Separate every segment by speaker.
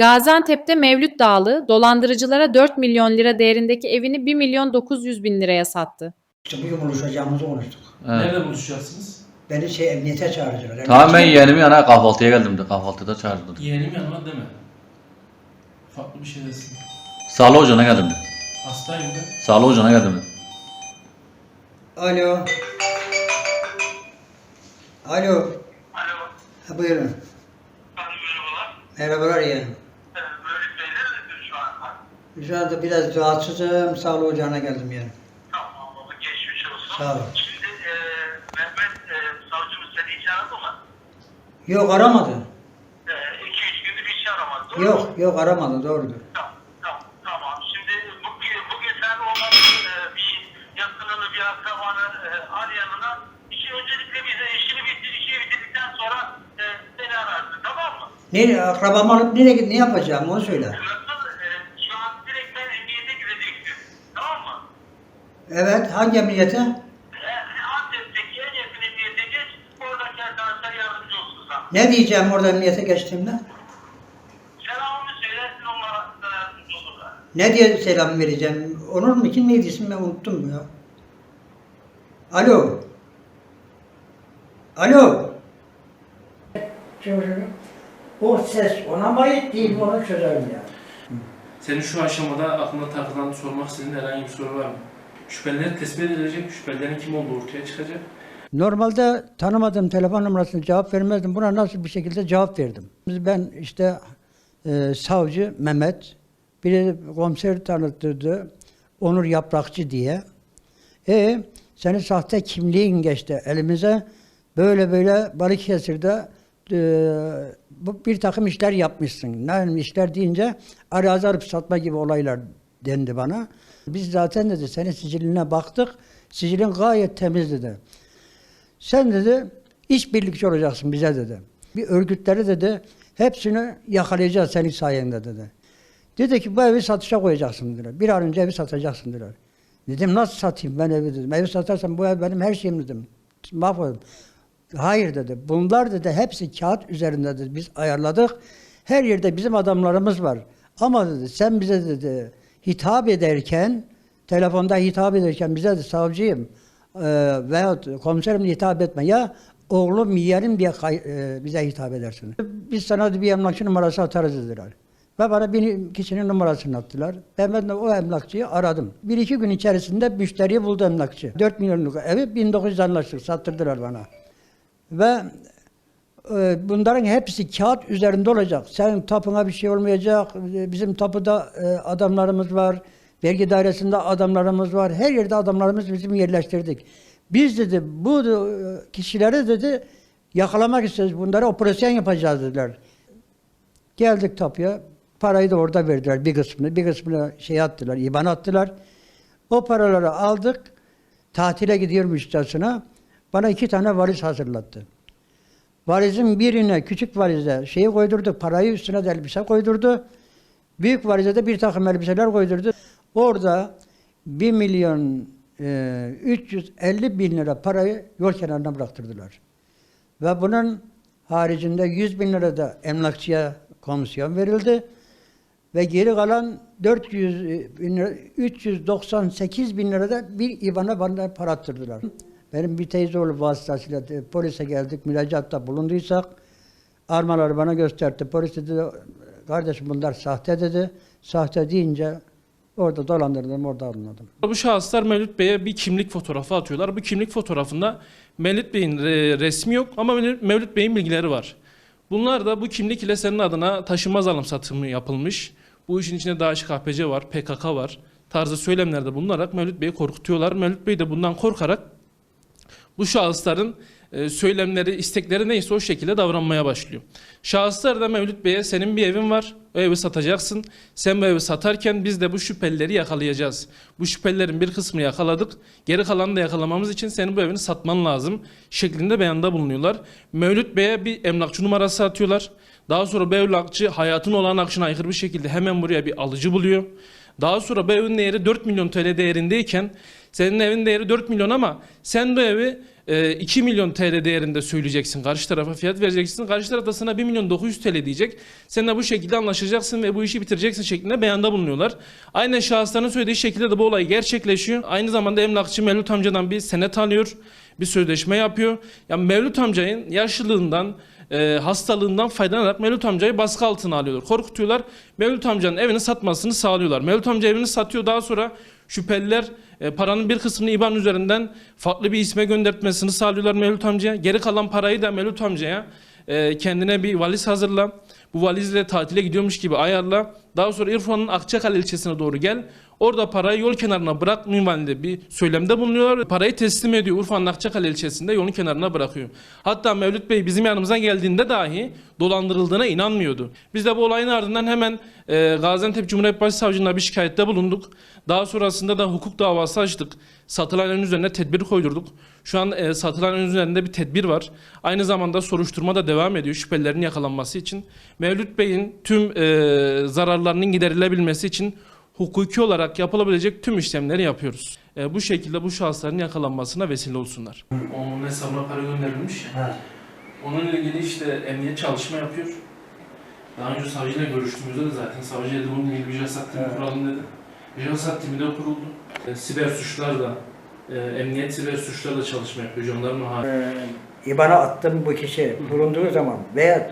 Speaker 1: Gaziantep'te Mevlüt Dağlı dolandırıcılara 4 milyon lira değerindeki evini 1 milyon 900 bin liraya sattı.
Speaker 2: İşte bugün buluşacağımızı konuştuk.
Speaker 3: Evet.
Speaker 4: Nerede buluşacaksınız?
Speaker 2: Beni şey emniyete çağırdılar.
Speaker 3: Tamam ben yeğenimin yana kahvaltıya geldim de kahvaltıda çağırdılar.
Speaker 4: Yeğenim yanıma deme. Farklı bir şey desin.
Speaker 3: Sağlık hocana geldim de.
Speaker 4: Hastayım da.
Speaker 3: Sağlık hocana geldim de.
Speaker 2: Alo. Alo.
Speaker 5: Alo,
Speaker 2: Ha, buyurun.
Speaker 5: merhabalar.
Speaker 2: Merhabalar yeğenim.
Speaker 5: Ee, Mevlüt Bey nerededir şu anda?
Speaker 2: Şu anda biraz rahatsızım. Sağlık ocağına geldim yani.
Speaker 5: Tamam baba, geçmiş olsun.
Speaker 2: Sağ ol.
Speaker 5: Şimdi e, Mehmet e, savcımız seni hiç aradı mı?
Speaker 2: Yok aramadı.
Speaker 5: E, iki üç gündür hiç aramadı, doğru mu?
Speaker 2: Yok yok aramadı doğrudur.
Speaker 5: Tamam, tamam, tamam. Şimdi bugün, bugün sen olmadığın e, bir yakınını, bir akrabanı e, al yanına. İşi öncelikle bize işini bitir, işi bitirdikten sonra e, seni ararsın, tamam mı?
Speaker 2: Nereye akrabamı alıp nereye git ne yapacağım onu söyle. Evet hangi emniyete?
Speaker 5: E, Antep'teki en yakın emniyete geç, oradaki arkadaşlar yardımcı olsun sana.
Speaker 2: Ne diyeceğim orada emniyete geçtiğimde?
Speaker 5: Selamını söylersin onlara da yardımcı olurlar.
Speaker 2: Ne diye selam vereceğim? Onur mu? Kim neydi isim ben unuttum ya. Alo. Alo. Şimdi o ses ona mı ait değil mi onu çözerim ya.
Speaker 4: Senin şu aşamada aklına takılan sormak istediğin herhangi bir soru var mı? Şüpheliler tespit edilecek, şüphelilerin kim olduğu ortaya çıkacak.
Speaker 2: Normalde tanımadığım telefon numarasına cevap vermezdim. Buna nasıl bir şekilde cevap verdim. Ben işte e, savcı Mehmet, biri komiser tanıttırdı, Onur Yaprakçı diye. E senin sahte kimliğin geçti elimize. Böyle böyle Balıkesir'de e, bir takım işler yapmışsın. Ne işler deyince arazi alıp satma gibi olaylar dendi bana. Biz zaten dedi senin siciline baktık. Sicilin gayet temiz dedi. Sen dedi işbirlikçi olacaksın bize dedi. Bir örgütleri dedi hepsini yakalayacağız senin sayende dedi. Dedi ki bu evi satışa koyacaksın dediler. Bir an önce evi satacaksın dediler. Dedim nasıl satayım ben evi dedim. Evi satarsam bu ev benim her şeyim dedim. Mahvoldum. Hayır dedi. Bunlar dedi hepsi kağıt üzerinde dedi. Biz ayarladık. Her yerde bizim adamlarımız var. Ama dedi sen bize dedi hitap ederken telefonda hitap ederken bize de savcıyım e, veyahut komiserim hitap etme. Ya oğlum yeğenim diye e, bize hitap edersin. Biz sana bir emlakçı numarası atarız dediler. Ve bana bir kişinin numarasını attılar. Ben, ben de o emlakçıyı aradım. Bir iki gün içerisinde müşteriyi buldu emlakçı. 4 milyonluk evi 1900 anlaştık. Sattırdılar bana. Ve bunların hepsi kağıt üzerinde olacak. Senin tapına bir şey olmayacak. E, Bizim tapuda e, adamlarımız var. Vergi dairesinde adamlarımız var. Her yerde adamlarımız bizim yerleştirdik. Biz dedi bu e, kişileri dedi yakalamak istiyoruz. Bunlara operasyon yapacağız dediler. Geldik tapuya. Parayı da orada verdiler bir kısmını. Bir kısmını şey attılar, IBAN attılar. O paraları aldık. Tatile gidiyormuşçasına bana iki tane valiz hazırlattı. Valizin birine küçük valize şeyi koydurdu, parayı üstüne de elbise koydurdu. Büyük valize de bir takım elbiseler koydurdu. Orada 1 milyon e, 350 bin lira parayı yol kenarına bıraktırdılar. Ve bunun haricinde 100 bin lira da emlakçıya komisyon verildi. Ve geri kalan 400 bin lira, 398 bin lira da bir IBAN'a bana para attırdılar. Benim bir teyzeoğlu vasıtasıyla de- polise geldik, müracaatta bulunduysak armaları bana gösterdi. Polis dedi, kardeşim bunlar sahte dedi. Sahte deyince orada dolandırdım, orada alındım.
Speaker 4: Bu şahıslar Mevlüt Bey'e bir kimlik fotoğrafı atıyorlar. Bu kimlik fotoğrafında Mevlüt Bey'in re- resmi yok ama Mevlüt Bey'in bilgileri var. Bunlar da bu kimlik ile senin adına taşınmaz alım satımı yapılmış. Bu işin içinde DAEŞ KPC var, PKK var. Tarzı söylemlerde bulunarak Mevlüt Bey'i korkutuyorlar. Mevlüt Bey de bundan korkarak bu şahısların e, söylemleri, istekleri neyse o şekilde davranmaya başlıyor. Şahıslar da Mevlüt Bey'e senin bir evin var, o evi satacaksın. Sen bu evi satarken biz de bu şüphelileri yakalayacağız. Bu şüphelilerin bir kısmını yakaladık. Geri kalanını da yakalamamız için senin bu evini satman lazım şeklinde beyanda bulunuyorlar. Mevlüt Bey'e bir emlakçı numarası atıyorlar. Daha sonra bu evlakçı hayatın olan akışına aykırı bir şekilde hemen buraya bir alıcı buluyor. Daha sonra bu evin değeri 4 milyon TL değerindeyken senin evin değeri 4 milyon ama sen bu evi e, 2 milyon TL değerinde söyleyeceksin. Karşı tarafa fiyat vereceksin. Karşı taraf da sana 1 milyon 900 TL diyecek. Sen de bu şekilde anlaşacaksın ve bu işi bitireceksin şeklinde beyanda bulunuyorlar. Aynen şahısların söylediği şekilde de bu olay gerçekleşiyor. Aynı zamanda emlakçı Mevlüt amcadan bir senet alıyor. Bir sözleşme yapıyor. Yani Mevlüt amcanın yaşlılığından e, hastalığından faydalanarak Mevlüt amcayı baskı altına alıyorlar. Korkutuyorlar. Mevlüt amcanın evini satmasını sağlıyorlar. Mevlüt amca evini satıyor. Daha sonra şüpheliler e, paranın bir kısmını IBAN üzerinden farklı bir isme göndertmesini sağlıyorlar Mevlüt amcaya. Geri kalan parayı da Mevlüt amcaya e, kendine bir valiz hazırla. Bu valizle tatile gidiyormuş gibi ayarla. Daha sonra İrfan'ın Akçakale ilçesine doğru gel. Orada parayı yol kenarına bırak minvalinde bir söylemde bulunuyorlar. Parayı teslim ediyor Urfa'nın Akçakale ilçesinde yolun kenarına bırakıyor. Hatta Mevlüt Bey bizim yanımıza geldiğinde dahi dolandırıldığına inanmıyordu. Biz de bu olayın ardından hemen e, Gaziantep Cumhuriyet Başsavcılığına bir şikayette bulunduk. Daha sonrasında da hukuk davası açtık. Satılan evin üzerine tedbir koydurduk. Şu an e, satılan evin üzerinde bir tedbir var. Aynı zamanda soruşturma da devam ediyor şüphelilerin yakalanması için. Mevlüt Bey'in tüm e, zararlarının giderilebilmesi için hukuki olarak yapılabilecek tüm işlemleri yapıyoruz. E, bu şekilde bu şahısların yakalanmasına vesile olsunlar. Onun hesabına para gönderilmiş. Onunla ilgili işte emniyet çalışma yapıyor. Daha önce savcıyla görüştüğümüzde de zaten savcı dedi bunun ilgili bir jasat timi kuralım dedi. Jasat timi de kuruldu. E, siber suçlar da, e, emniyet siber suçlarla çalışma yapıyor. Jandarma hali.
Speaker 2: Ee, İBAN'a attığım bu kişi bulunduğu zaman veya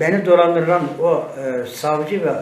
Speaker 2: beni dolandıran o e, savcı ve